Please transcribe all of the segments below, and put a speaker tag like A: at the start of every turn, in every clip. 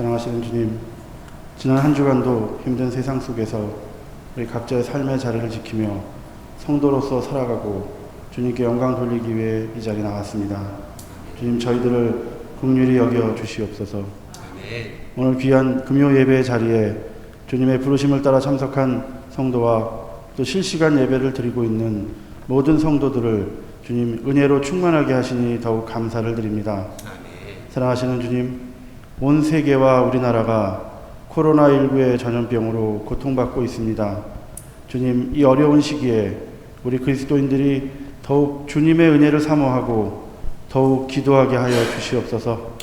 A: 사랑하시는 주님, 지난 한 주간도 힘든 세상 속에서 우리 각자의 삶의 자리를 지키며 성도로서 살아가고 주님께 영광 돌리기 위해 이 자리에 나왔습니다. 주님 저희들을 긍휼히 여겨 주시옵소서. 오늘 귀한 금요 예배 자리에 주님의 부르심을 따라 참석한 성도와 또 실시간 예배를 드리고 있는 모든 성도들을 주님 은혜로 충만하게 하시니 더욱 감사를 드립니다. 사랑하시는 주님, 온 세계와 우리나라가 코로나19의 전염병으로 고통받고 있습니다. 주님, 이 어려운 시기에 우리 그리스도인들이 더욱 주님의 은혜를 사모하고 더욱 기도하게 하여 주시옵소서.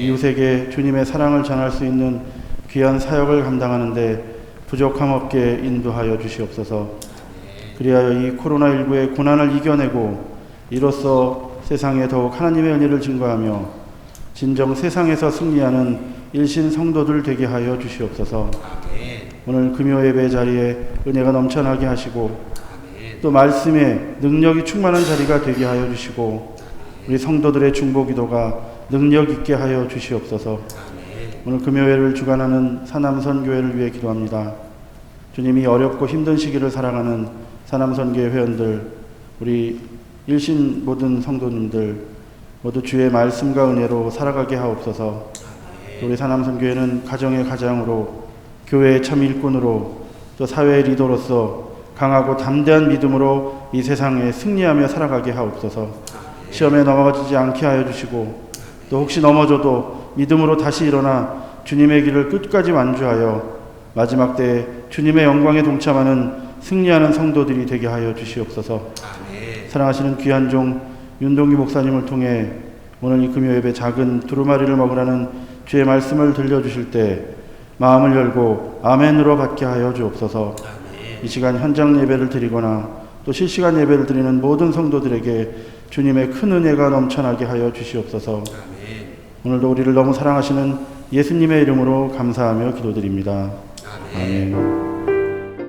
A: 이웃에게 주님의 사랑을 전할 수 있는 귀한 사역을 감당하는데 부족함 없게 인도하여 주시옵소서. 그리하여 이 코로나19의 고난을 이겨내고 이로써 세상에 더욱 하나님의 은혜를 증거하며 진정 세상에서 승리하는 일신 성도들 되게 하여 주시옵소서. 오늘 금요 예배 자리에 은혜가 넘쳐나게 하시고 또 말씀에 능력이 충만한 자리가 되게 하여 주시고 우리 성도들의 중보 기도가 능력 있게 하여 주시옵소서. 오늘 금요일을 주관하는 사남선 교회를 위해 기도합니다. 주님이 어렵고 힘든 시기를 살아가는 사남선교회 회원들, 우리 일신 모든 성도님들 모두 주의 말씀과 은혜로 살아가게 하옵소서. 또 우리 사남선교회는 가정의 가장으로 교회의 참 일꾼으로 또 사회의 리더로서 강하고 담대한 믿음으로 이 세상에 승리하며 살아가게 하옵소서. 시험에 넘어가지 않게 하여 주시고 또 혹시 넘어져도 믿음으로 다시 일어나 주님의 길을 끝까지 완주하여 마지막 때에 주님의 영광에 동참하는 승리하는 성도들이 되게 하여 주시옵소서. 사랑하시는 귀한 종 윤동기 목사님을 통해 오늘 이 금요 예배 작은 두루마리를 먹으라는 주의 말씀을 들려주실 때 마음을 열고 아멘으로 받게 하여 주옵소서. 이 시간 현장 예배를 드리거나 또 실시간 예배를 드리는 모든 성도들에게 주님의 큰 은혜가 넘쳐나게 하여 주시옵소서. 오늘도 우리를 너무 사랑하시는 예수님의 이름으로 감사하며 기도드립니다. 아멘.